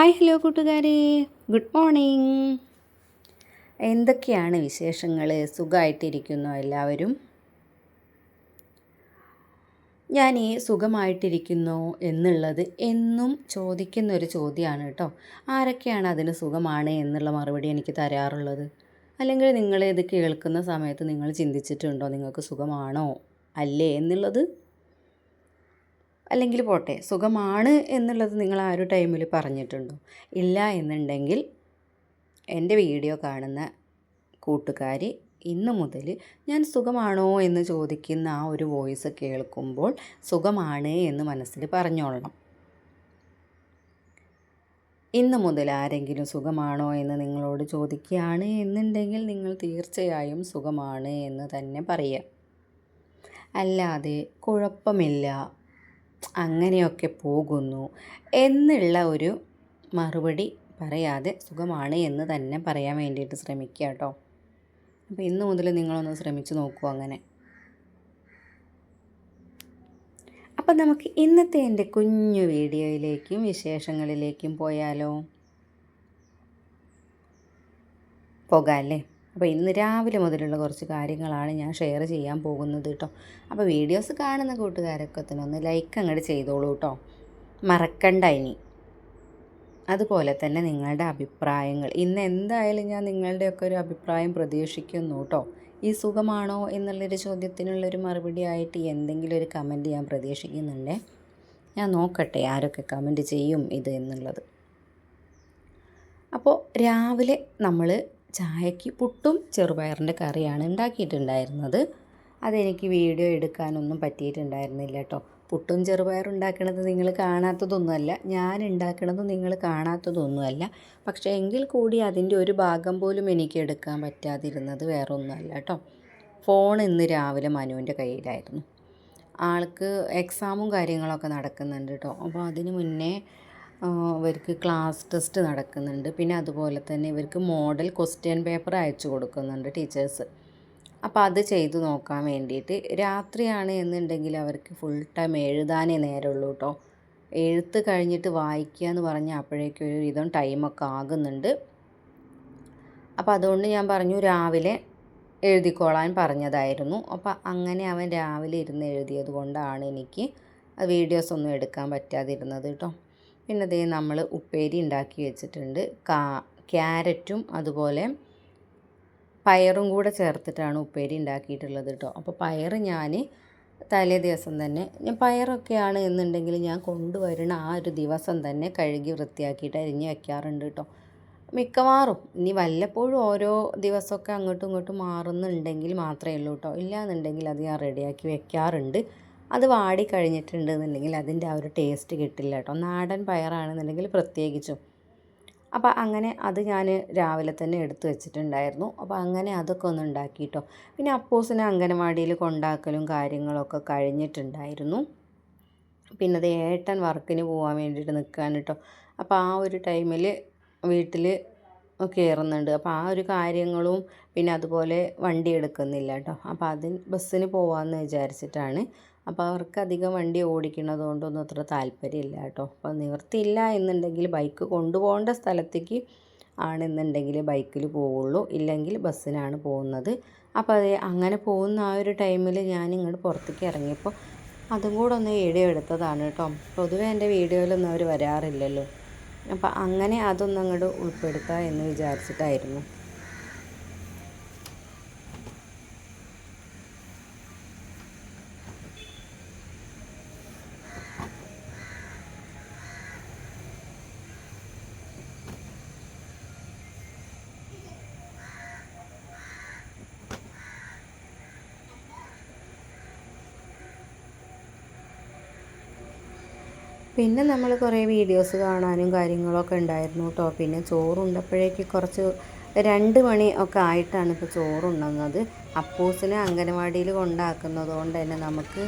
Hi hello കൂട്ടുകാരെ. Good morning. എന്തൊക്കെയാണ് വിശേഷങ്ങൾ സുഖമായിട്ടിരിക്കുന്നു എല്ലാവരും? ഞാൻ ഈ സുഖമായിട്ടിരിക്കുന്നു എന്നുള്ളത് എന്നും ചോദിക്കുന്ന ഒരു ചോദ്യമാണ് കേട്ടോ. ആരൊക്കെയാണ് അതിന് സുഖമാണ് എന്നുള്ള മറുപടി എനിക്ക് തരാറുള്ളത്? അല്ലെങ്കിൽ നിങ്ങൾ ഇത് കേൾക്കുന്ന സമയത്ത് നിങ്ങൾ ചിന്തിച്ചിട്ടുണ്ടോ നിങ്ങൾക്ക് സുഖമാണോ? അല്ലേ എന്നുള്ളത്? അല്ലെങ്കിൽ പോട്ടെ സുഖമാണ് എന്നുള്ളത് നിങ്ങൾ ആ ഒരു ടൈമിൽ പറഞ്ഞിട്ടുണ്ടോ? ഇല്ല എന്നുണ്ടെങ്കിൽ എന്റെ വീഡിയോ കാണുന്ന കൂട്ടുകാർ ഇന്ന് മുതൽ ഞാൻ സുഖമാണോ എന്ന് ചോദിക്കുന്ന ആ ഒരു വോയിസ് കേൾക്കുമ്പോൾ സുഖമാണ് എന്ന് മനസ്സിൽ പറഞ്ഞോളണം. ഇന്ന് മുതൽ ആരെങ്കിലും സുഖമാണോ എന്ന് നിങ്ങളോട് ചോദിക്കുകയാണ് എന്നുണ്ടെങ്കിൽ നിങ്ങൾ തീർച്ചയായും സുഖമാണ് എന്ന് തന്നെ പറയുക. അല്ലാതെ കുഴപ്പമില്ല. അങ്ങനെയൊക്കെ പോകുന്നു എന്നുള്ള ഒരു മറുപടി പറയാതെ സുഖമാണ് എന്ന് തന്നെ പറയാൻ വേണ്ടിയിട്ട് ശ്രമിക്കുക കേട്ടോ. അപ്പോൾ ഇന്ന് മുതൽ നിങ്ങളൊന്ന് ശ്രമിച്ചു നോക്കൂ അങ്ങനെ. അപ്പം നമുക്ക് ഇന്നത്തെ എന്റെ കുഞ്ഞു വീഡിയോയിലേക്കും വിശേഷങ്ങളിലേക്കും പോയാലോ? പോകാം അല്ലേ? അപ്പോൾ ഇന്ന് രാവിലെ മുതലുള്ള കുറച്ച് കാര്യങ്ങളാണ് ഞാൻ ഷെയർ ചെയ്യാൻ പോകുന്നത് കേട്ടോ. അപ്പോൾ വീഡിയോസ് കാണുന്ന കൂട്ടുകാരൊക്കെ തന്നെ ഒന്ന് ലൈക്ക് അങ്ങോട്ട് ചെയ്തോളൂ കേട്ടോ. മറക്കണ്ട ഇനി. അതുപോലെ തന്നെ നിങ്ങളുടെ അഭിപ്രായങ്ങൾ. ഇന്ന് എന്തായാലും ഞാൻ നിങ്ങളുടെയൊക്കെ ഒരു അഭിപ്രായം പ്രതീക്ഷിക്കുന്നു കേട്ടോ. ഈ സുഖമാണോ എന്നുള്ളൊരു ചോദ്യത്തിനുള്ളൊരു മറുപടി ആയിട്ട് എന്തെങ്കിലും ഒരു കമന്റ് ഞാൻ പ്രതീക്ഷിക്കുന്നുണ്ടേ. ഞാൻ നോക്കട്ടെ ആരൊക്കെ കമന്റ് ചെയ്യും ഇത് എന്നുള്ളത്. അപ്പോൾ രാവിലെ നമ്മൾ ചായക്ക് പുട്ടും ചെറുപയറിന്റെ കറിയാണ് ഉണ്ടാക്കിയിട്ടുണ്ടായിരുന്നത്. അതെനിക്ക് വീഡിയോ എടുക്കാനൊന്നും പറ്റിയിട്ടുണ്ടായിരുന്നില്ല കേട്ടോ. പുട്ടും ചെറുപയറും ഉണ്ടാക്കണത് നിങ്ങൾ കാണാത്തതൊന്നുമല്ല. ഞാൻ ഉണ്ടാക്കണത് നിങ്ങൾ കാണാത്തതൊന്നുമല്ല. പക്ഷേ എങ്കിൽ കൂടി അതിന്റെ ഒരു ഭാഗം പോലും എനിക്ക് എടുക്കാൻ പറ്റാതിരുന്നത് വേറെ ഒന്നുമല്ല കേട്ടോ. ഫോൺ ഇന്ന് രാവിലെ മനുവിന്റെ കയ്യിലായിരുന്നു. ആൾക്ക് എക്സാമും കാര്യങ്ങളൊക്കെ നടക്കുന്നുണ്ട് കേട്ടോ. അപ്പോൾ അതിന് മുന്നേ ഇവർക്ക് ക്ലാസ് ടെസ്റ്റ് നടക്കുന്നുണ്ട്. പിന്നെ അതുപോലെ തന്നെ ഇവർക്ക് മോഡൽ ക്വസ്റ്റ്യൻ പേപ്പർ അയച്ചു കൊടുക്കുന്നുണ്ട് ടീച്ചേഴ്സ്. അപ്പോൾ അത് ചെയ്തു നോക്കാൻ വേണ്ടിയിട്ട് രാത്രിയാണ് എന്നുണ്ടെങ്കിൽ അവർക്ക് ഫുൾ ടൈം എഴുതാനേ നേരമുള്ളൂ കേട്ടോ എഴുത്ത് കഴിഞ്ഞിട്ട് വായിക്കുക എന്ന് പറഞ്ഞാൽ അപ്പോഴേക്കും ഒരു വിധം ടൈമൊക്കെ ആകുന്നുണ്ട്. അപ്പോൾ അതുകൊണ്ട് ഞാൻ പറഞ്ഞു രാവിലെ എഴുതിക്കോളാൻ പറഞ്ഞതായിരുന്നു. അപ്പോൾ അങ്ങനെ അവൻ രാവിലെ ഇരുന്ന് എഴുതിയത് കൊണ്ടാണ് എനിക്ക് വീഡിയോസ് ഒന്നും എടുക്കാൻ പറ്റാതിരുന്നത് കേട്ടോ പിന്നെ ദേ നമ്മൾ ഉപ്പേരി ഉണ്ടാക്കി വെച്ചിട്ടുണ്ട്. കാ ക്യാരറ്റും അതുപോലെ പയറും കൂടെ ചേർത്തിട്ടാണ് ഉപ്പേരി ഉണ്ടാക്കിയിട്ടുള്ളത് കേട്ടോ അപ്പോൾ പയർ ഞാൻ തലേ ദിവസം തന്നെ ഞാൻ പയറൊക്കെയാണ് എന്നുണ്ടെങ്കിൽ ഞാൻ കൊണ്ടുവരുന്ന ആ ഒരു ദിവസം തന്നെ കഴുകി വൃത്തിയാക്കിയിട്ട് അരിഞ്ഞ് വയ്ക്കാറുണ്ട് കേട്ടോ മിക്കവാറും ഇനി വല്ലപ്പോഴും ഓരോ ദിവസമൊക്കെ അങ്ങോട്ടും ഇങ്ങോട്ടും മാറുന്നുണ്ടെങ്കിൽ മാത്രമേ ഉള്ളൂ കേട്ടോ ഇല്ലയെന്നുണ്ടെങ്കിൽ അത് ഞാൻ റെഡിയാക്കി വെക്കാറുണ്ട്. അത് വാടി കഴിഞ്ഞിട്ടുണ്ടെന്നുണ്ടെങ്കിൽ അതിന്റെ ആ ഒരു ടേസ്റ്റ് കിട്ടില്ല കേട്ടോ. നാടൻ പയറാണെന്നുണ്ടെങ്കിൽ പ്രത്യേകിച്ചും. അപ്പോൾ അങ്ങനെ അത് ഞാൻ രാവിലെ തന്നെ എടുത്തു വെച്ചിട്ടുണ്ടായിരുന്നു. അപ്പോൾ അങ്ങനെ അതൊക്കെ ഒന്ന് ഉണ്ടാക്കിയിട്ടോ പിന്നെ അപ്പോസിനെ അംഗനവാടിയിൽ കൊണ്ടാക്കലും കാര്യങ്ങളൊക്കെ കഴിഞ്ഞിട്ടുണ്ടായിരുന്നു. പിന്നെ അത് ഏട്ടൻ വർക്കിന് പോകാൻ വേണ്ടിയിട്ട് നിൽക്കാൻ കേട്ടോ. അപ്പോൾ ആ ഒരു ടൈമിൽ വീട്ടിൽ കയറുന്നുണ്ട്. അപ്പോൾ ആ ഒരു കാര്യങ്ങളും പിന്നെ അതുപോലെ വണ്ടി എടുക്കുന്നില്ല കേട്ടോ. അപ്പോൾ അതിന് ബസ്സിന് പോകാമെന്ന് വിചാരിച്ചിട്ടാണ് അപ്പോൾ അവർക്ക് അധികം വണ്ടി ഓടിക്കുന്നത് കൊണ്ടൊന്നും അത്ര താല്പര്യമില്ല കേട്ടോ. അപ്പോൾ നിവൃത്തിയില്ല എന്നുണ്ടെങ്കിൽ ബൈക്ക് കൊണ്ടുപോകേണ്ട സ്ഥലത്തേക്ക് ആണെന്നുണ്ടെങ്കിൽ ബൈക്കിൽ പോവുള്ളൂ. ഇല്ലെങ്കിൽ ബസ്സിനാണ് പോകുന്നത്. അപ്പോൾ അത് അങ്ങനെ പോകുന്ന ആ ഒരു ടൈമിൽ ഞാൻ ഇങ്ങോട്ട് പുറത്തേക്ക് ഇറങ്ങിയപ്പോൾ അതും കൂടെ ഒന്ന് വീഡിയോ എടുത്തതാണ് കേട്ടോ. പൊതുവേ എന്റെ വീഡിയോയിലൊന്നും അവർ വരാറില്ലല്ലോ. അപ്പോൾ അങ്ങനെ അതൊന്നും അങ്ങോട്ട് ഉൾപ്പെടുത്താം എന്ന് വിചാരിച്ചിട്ടായിരുന്നു. പിന്നെ നമ്മൾ കുറേ വീഡിയോസ് കാണാനും കാര്യങ്ങളൊക്കെ ഉണ്ടായിരുന്നു കേട്ടോ പിന്നെ ചോറുണ്ടപ്പോഴേക്ക് കുറച്ച് രണ്ട് മണി ഒക്കെ ആയിട്ടാണ് ഇപ്പോൾ ചോറുണ്ണുന്നത്. അപ്പൂസിനെ അംഗനവാടിയിൽ കൊണ്ടാക്കുന്നത് കൊണ്ട് തന്നെ നമുക്ക്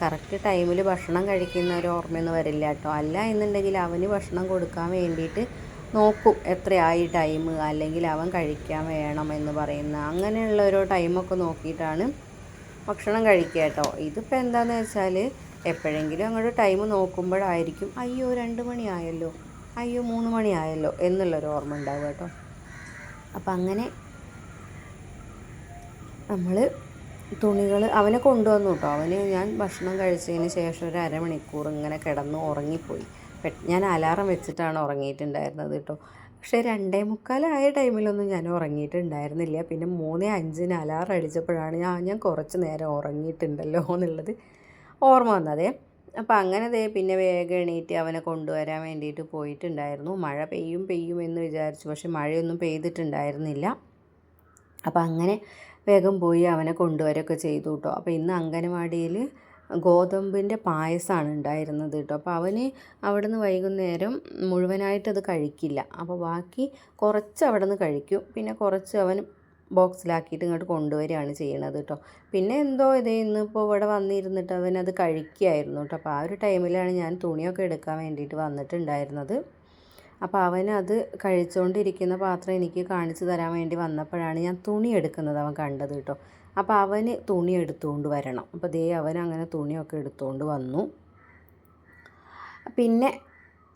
കറക്റ്റ് ടൈമിൽ ഭക്ഷണം കഴിക്കുന്ന ഒരു ഓർമ്മയൊന്നും വരില്ല കേട്ടോ അല്ല എന്നുണ്ടെങ്കിൽ അവന് ഭക്ഷണം കൊടുക്കാൻ വേണ്ടിയിട്ട് നോക്കും എത്രയായി ടൈം അല്ലെങ്കിൽ അവൻ കഴിക്കാൻ വേണം എന്ന് പറയുന്ന അങ്ങനെയുള്ള ഒരു ടൈമൊക്കെ നോക്കിയിട്ടാണ് ഭക്ഷണം കഴിക്കുക കേട്ടോ ഇതിപ്പോൾ എന്താണെന്ന് വെച്ചാൽ എപ്പോഴെങ്കിലും അങ്ങോട്ട് ടൈം നോക്കുമ്പോഴായിരിക്കും അയ്യോ രണ്ട് മണിയായല്ലോ അയ്യോ മൂന്ന് മണിയായല്ലോ എന്നുള്ളൊരു ഓർമ്മ ഉണ്ടാവും കേട്ടോ. അപ്പം അങ്ങനെ നമ്മൾ തുണികൾ അവനെ കൊണ്ടുവന്നു കേട്ടോ. അവന് ഞാൻ ഭക്ഷണം കഴിച്ചതിന് ശേഷം ഒരു അരമണിക്കൂർ ഇങ്ങനെ കിടന്ന് ഉറങ്ങിപ്പോയി. ഞാൻ അലാറം വെച്ചിട്ടാണ് ഉറങ്ങിയിട്ടുണ്ടായിരുന്നത് കേട്ടോ. പക്ഷേ രണ്ടേ മുക്കാലായ ടൈമിലൊന്നും ഞാൻ ഉറങ്ങിയിട്ടുണ്ടായിരുന്നില്ല. പിന്നെ മൂന്നേ അഞ്ചിന് അലാറം അടിച്ചപ്പോഴാണ് ഞാൻ ഞാൻ കുറച്ച് നേരം ഉറങ്ങിയിട്ടുണ്ടല്ലോ എന്നുള്ളത് ഓർമ്മ വന്നത്. അപ്പം അങ്ങനെ ദേ പിന്നെ വേഗം എണീറ്റ് അവനെ കൊണ്ടുവരാൻ വേണ്ടിയിട്ട് പോയിട്ടുണ്ടായിരുന്നു. മഴ പെയ്യും പെയ്യും എന്ന് വിചാരിച്ചു. പക്ഷെ മഴയൊന്നും പെയ്തിട്ടുണ്ടായിരുന്നില്ല. അപ്പം അങ്ങനെ വേഗം പോയി അവനെ കൊണ്ടുവരൊക്കെ ചെയ്തു കേട്ടോ അപ്പോൾ ഇന്ന് അംഗനവാടിയിൽ ഗോതമ്പിന്റെ പായസമാണ് ഉണ്ടായിരുന്നത് കേട്ടോ അപ്പോൾ അവന് അവിടുന്ന് വൈകുന്നേരം മുഴുവനായിട്ട് അത് കഴിക്കില്ല. അപ്പോൾ ബാക്കി കുറച്ച് അവിടെ നിന്ന് കഴിക്കും. പിന്നെ കുറച്ച് അവൻ ബോക്സിലാക്കിയിട്ട് ഇങ്ങോട്ട് കൊണ്ടുവരികയാണ് ചെയ്യണത് കേട്ടോ. പിന്നെ എന്തോ ഇത് ഇന്നിപ്പോൾ ഇവിടെ വന്നിരുന്നിട്ട് അവനത് കഴിക്കുകയായിരുന്നു കേട്ടോ. അപ്പോൾ ആ ഒരു ടൈമിലാണ് ഞാൻ തുണിയൊക്കെ എടുക്കാൻ വേണ്ടിയിട്ട് വന്നിട്ടുണ്ടായിരുന്നത്. അപ്പോൾ അവനത് കഴിച്ചുകൊണ്ടിരിക്കുന്ന പാത്രം എനിക്ക് കാണിച്ചു തരാൻ വേണ്ടി വന്നപ്പോഴാണ് ഞാൻ തുണി എടുക്കുന്നത് അവൻ കണ്ടത് കേട്ടോ. അപ്പോൾ അവന് തുണി എടുത്തുകൊണ്ട് വരണം. അപ്പോൾ ദേ അവൻ അങ്ങനെ തുണിയൊക്കെ എടുത്തുകൊണ്ട് വന്നു. പിന്നെ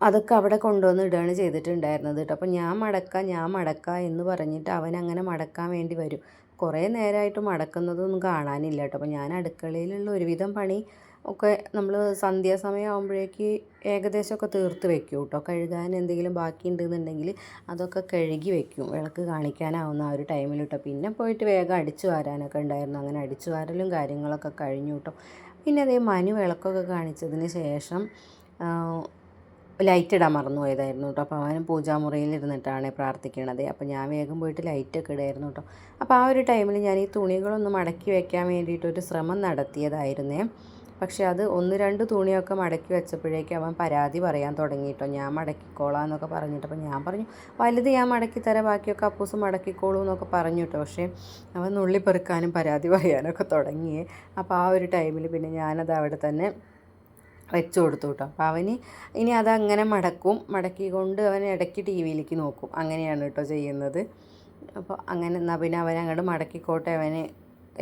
അതൊക്കെ അവിടെ കൊണ്ടുവന്ന് ഇടുകയാണ് ചെയ്തിട്ടുണ്ടായിരുന്നത് കേട്ടോ. അപ്പോൾ ഞാൻ മടക്കാം ഞാൻ മടക്കാം എന്ന് പറഞ്ഞിട്ട് അവൻ അങ്ങനെ മടക്കാൻ വേണ്ടി വരും. കുറേ നേരമായിട്ട് മടക്കുന്നതൊന്നും കാണാനില്ല കേട്ടോ. അപ്പോൾ ഞാൻ അടുക്കളയിലുള്ള ഒരുവിധം പണി ഒക്കെ നമ്മൾ സന്ധ്യാസമയം ആകുമ്പോഴേക്ക് ഏകദേശമൊക്കെ തീർത്ത് വെക്കും കേട്ടോ. കഴുകാൻ എന്തെങ്കിലും ബാക്കി ഉണ്ടെന്നുണ്ടെങ്കിൽ അതൊക്കെ കഴുകി വെക്കും. വിളക്ക് കാണിക്കാനാവുന്ന ആ ഒരു ടൈമിൽ കേട്ടോ. പിന്നെ പോയിട്ട് വേഗം അടിച്ചു വാരാനൊക്കെ ഉണ്ടായിരുന്നു. അങ്ങനെ അടിച്ചു വാരലും കാര്യങ്ങളൊക്കെ കഴിഞ്ഞു കേട്ടോ. പിന്നെ അതേ മനു വിളക്കൊക്കെ കാണിച്ചതിന് ശേഷം ലൈറ്റ് ഇടാൻ മറന്നു പോയതായിരുന്നു കേട്ടോ. അപ്പോൾ അവൻ പൂജാമുറിയിൽ ഇരുന്നിട്ടാണ് പ്രാർത്ഥിക്കണത്. അപ്പോൾ ഞാൻ വേഗം പോയിട്ട് ലൈറ്റൊക്കെ ഇടായിരുന്നു കേട്ടോ. അപ്പോൾ ആ ഒരു ടൈമിൽ ഞാൻ ഈ തുണികളൊന്നും മടക്കി വയ്ക്കാൻ വേണ്ടിയിട്ടൊരു ശ്രമം നടത്തിയതായിരുന്നേ. പക്ഷേ അത് ഒന്ന് രണ്ട് തുണിയൊക്കെ മടക്കി വെച്ചപ്പോഴേക്കും അവൻ പരാതി പറയാൻ തുടങ്ങി കേട്ടോ. ഞാൻ മടക്കിക്കോളാം എന്നൊക്കെ പറഞ്ഞിട്ട് അപ്പോൾ ഞാൻ പറഞ്ഞു വലുത് ഞാൻ മടക്കി തരാം ബാക്കിയൊക്കെ അപ്പൂസ് മടക്കിക്കോളൂ എന്നൊക്കെ പറഞ്ഞു കേട്ടോ. പക്ഷേ അവൻ നുള്ളിപ്പെറുക്കാനും പരാതി പറയാനൊക്കെ തുടങ്ങിയേ. അപ്പോൾ ആ ഒരു ടൈമിൽ പിന്നെ ഞാനത് അവിടെ തന്നെ വെച്ചു കൊടുത്തു കേട്ടോ. അപ്പോൾ അവന് ഇനി അതങ്ങനെ മടക്കും. മടക്കിക്കൊണ്ട് അവൻ ഇടയ്ക്ക് ടി വിയിലേക്ക് നോക്കും. അങ്ങനെയാണ് കേട്ടോ ചെയ്യുന്നത്. അപ്പോൾ അങ്ങനെ എന്നാൽ പിന്നെ അവൻ അങ്ങോട്ട് മടക്കിക്കോട്ടെ അവന്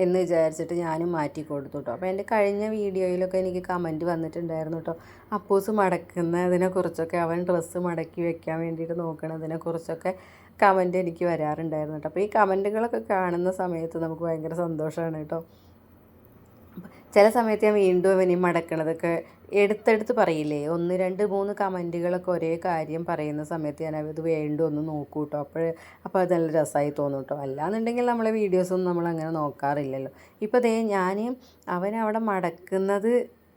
എന്ന് വിചാരിച്ചിട്ട് ഞാനും മാറ്റി കൊടുത്തു കേട്ടോ. അപ്പോൾ എന്റെ കഴിഞ്ഞ വീഡിയോയിലൊക്കെ എനിക്ക് കമന്റ് വന്നിട്ടുണ്ടായിരുന്നു കേട്ടോ. അപ്പൂസ് മടക്കുന്നതിനെക്കുറിച്ചൊക്കെ അവൻ ഡ്രസ്സ് മടക്കി വെക്കാൻ വേണ്ടിയിട്ട് നോക്കണതിനെക്കുറിച്ചൊക്കെ കമന്റ് എനിക്ക് വരാറുണ്ടായിരുന്നു കേട്ടോ. അപ്പോൾ ഈ കമന്റുകളൊക്കെ കാണുന്ന സമയത്ത് നമുക്ക് ഭയങ്കര സന്തോഷമാണ് കേട്ടോ. ചില സമയത്ത് ഞാൻ വീണ്ടും അവനെ മടക്കണതൊക്കെ എടുത്തെടുത്ത് പറയില്ലേ? ഒന്ന് രണ്ട് മൂന്ന് കമന്റുകളൊക്കെ ഒരേ കാര്യം പറയുന്ന സമയത്ത് ഞാൻ അത് വേണ്ടു ഒന്ന് നോക്കൂ കേട്ടോ അപ്പോൾ അപ്പോൾ അത് നല്ല രസമായി തോന്നും കേട്ടോ അല്ലാന്നുണ്ടെങ്കിൽ നമ്മളെ വീഡിയോസൊന്നും നമ്മൾ അങ്ങനെ നോക്കാറില്ലല്ലോ. ഇപ്പോൾ ദേ ഞാൻ അവനവിടെ മടക്കുന്നത്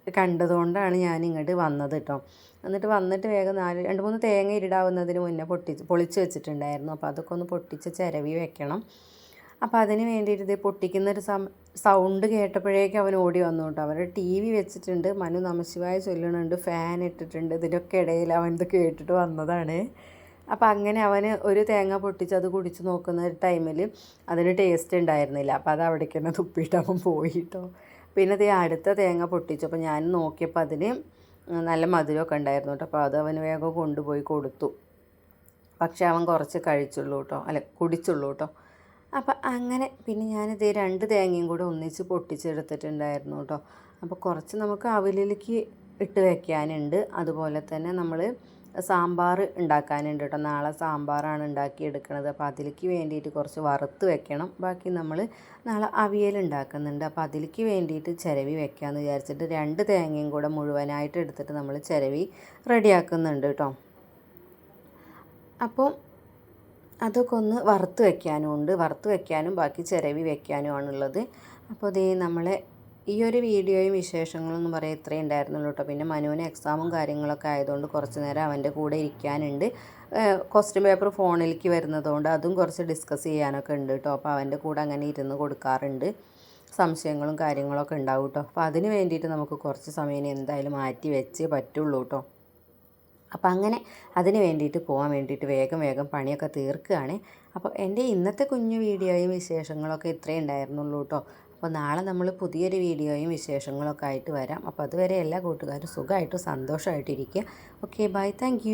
കണ്ടതുകൊണ്ടാണ് ഞാൻ ഇങ്ങോട്ട് വന്നത് കേട്ടോ എന്നിട്ട് വന്നിട്ട് വേഗം നാല് രണ്ട് മൂന്ന് തേങ്ങ ഇരിടാവുന്നതിന് മുന്നേ പൊട്ടി പൊളിച്ച് വെച്ചിട്ടുണ്ടായിരുന്നു. അപ്പോൾ അതൊക്കെ ഒന്ന് പൊട്ടിച്ച് ചിരവി വെക്കണം. അപ്പോൾ അതിന് വേണ്ടിയിട്ട് ഇത് പൊട്ടിക്കുന്ന ഒരു സൗണ്ട് കേട്ടപ്പോഴേക്കും അവൻ ഓടി വന്നു കേട്ടോ അവരുടെ ടി വി വെച്ചിട്ടുണ്ട്. മനു നമശിവായ ചൊല്ലണുണ്ട് ഫാൻ ഇട്ടിട്ടുണ്ട്. ഇതിനൊക്കെ ഇടയിൽ അവൻ ഇത് കേട്ടിട്ട് വന്നതാണ്. അപ്പോൾ അങ്ങനെ അവന് ഒരു തേങ്ങ പൊട്ടിച്ച് അത് കുടിച്ച് നോക്കുന്ന ഒരു ടൈമിൽ അതിന് ടേസ്റ്റ് ഉണ്ടായിരുന്നില്ല. അപ്പോൾ അത് അവിടേക്ക് തന്നെ തുപ്പിയിട്ട് അവൻ പോയിട്ടോ. പിന്നെ ഇത് അടുത്ത തേങ്ങ പൊട്ടിച്ചു. അപ്പോൾ ഞാൻ നോക്കിയപ്പോൾ അതിന് നല്ല മധുരമൊക്കെ ഉണ്ടായിരുന്നു കേട്ടോ. അപ്പോൾ അത് അവന് വേഗം കൊണ്ടുപോയി കൊടുത്തു. പക്ഷേ അവൻ കുറച്ച് കഴിച്ചുള്ളൂ കേട്ടോ. അല്ല കുടിച്ചുള്ളൂ കേട്ടോ. അപ്പം അങ്ങനെ പിന്നെ ഞാനിത് രണ്ട് തേങ്ങയും കൂടെ ഒന്നിച്ച് പൊട്ടിച്ചെടുത്തിട്ടുണ്ടായിരുന്നു കേട്ടോ. അപ്പോൾ കുറച്ച് നമുക്ക് അവലിലേക്ക് ഇട്ട് വെക്കാനുണ്ട്. അതുപോലെ തന്നെ നമ്മൾ സാമ്പാർ ഉണ്ടാക്കാനുണ്ട് കേട്ടോ. നാളെ സാമ്പാറാണ് ഉണ്ടാക്കിയെടുക്കണത്. അപ്പോൾ അതിലേക്ക് വേണ്ടിയിട്ട് കുറച്ച് വറുത്ത് വെക്കണം. ബാക്കി നമ്മൾ നാളെ അവിയൽ ഉണ്ടാക്കുന്നുണ്ട്. അപ്പോൾ അതിലേക്ക് വേണ്ടിയിട്ട് ചിരവി വെക്കാമെന്ന് വിചാരിച്ചിട്ട് രണ്ട് തേങ്ങയും കൂടെ മുഴുവനായിട്ട് എടുത്തിട്ട് നമ്മൾ ചിരവി റെഡിയാക്കുന്നുണ്ട് കേട്ടോ. അപ്പോൾ അതൊക്കെ ഒന്ന് വറുത്ത് വയ്ക്കാനും ഉണ്ട്. വറുത്ത് വയ്ക്കാനും ബാക്കി ചിരവി വയ്ക്കാനും ആണുള്ളത്. അപ്പോൾ ഇതേ നമ്മളെ ഈ ഒരു വീഡിയോയും വിശേഷങ്ങളൊന്നും പറയാൻ ഇത്രയും ഉണ്ടായിരുന്നുള്ളൂ കേട്ടോ. പിന്നെ മനുവിന് എക്സാമും കാര്യങ്ങളൊക്കെ ആയതുകൊണ്ട് കുറച്ച് നേരം അവന്റെ കൂടെ ഇരിക്കാനുണ്ട്. ക്വസ്റ്റ്യൻ പേപ്പർ ഫോണിലേക്ക് വരുന്നതുകൊണ്ട് അതും കുറച്ച് ഡിസ്കസ് ചെയ്യാനൊക്കെ ഉണ്ട് കേട്ടോ. അപ്പോൾ അവന്റെ കൂടെ അങ്ങനെ ഇരുന്ന് കൊടുക്കാറുണ്ട്. സംശയങ്ങളും കാര്യങ്ങളൊക്കെ ഉണ്ടാവും കേട്ടോ. അപ്പോൾ അതിന് വേണ്ടിയിട്ട് നമുക്ക് കുറച്ച് സമയം എന്തായാലും മാറ്റി വെച്ചേ പറ്റുള്ളൂ കേട്ടോ. അപ്പോൾ അങ്ങനെ അതിന് വേണ്ടിയിട്ട് പോകാൻ വേണ്ടിയിട്ട് വേഗം വേഗം പണിയൊക്കെ തീർക്കുകയാണ്. അപ്പോൾ എന്റെ ഇന്നത്തെ കുഞ്ഞു വീഡിയോയും വിശേഷങ്ങളൊക്കെ ഇത്രയേ ഉണ്ടായിരുന്നുള്ളൂ കേട്ടോ. അപ്പോൾ നാളെ നമ്മൾ പുതിയൊരു വീഡിയോയും വിശേഷങ്ങളൊക്കെ ആയിട്ട് വരാം. അപ്പോൾ അതുവരെ എല്ലാ കൂട്ടുകാരും സുഖമായിട്ടും സന്തോഷമായിട്ടിരിക്കുക. Okay bye. താങ്ക്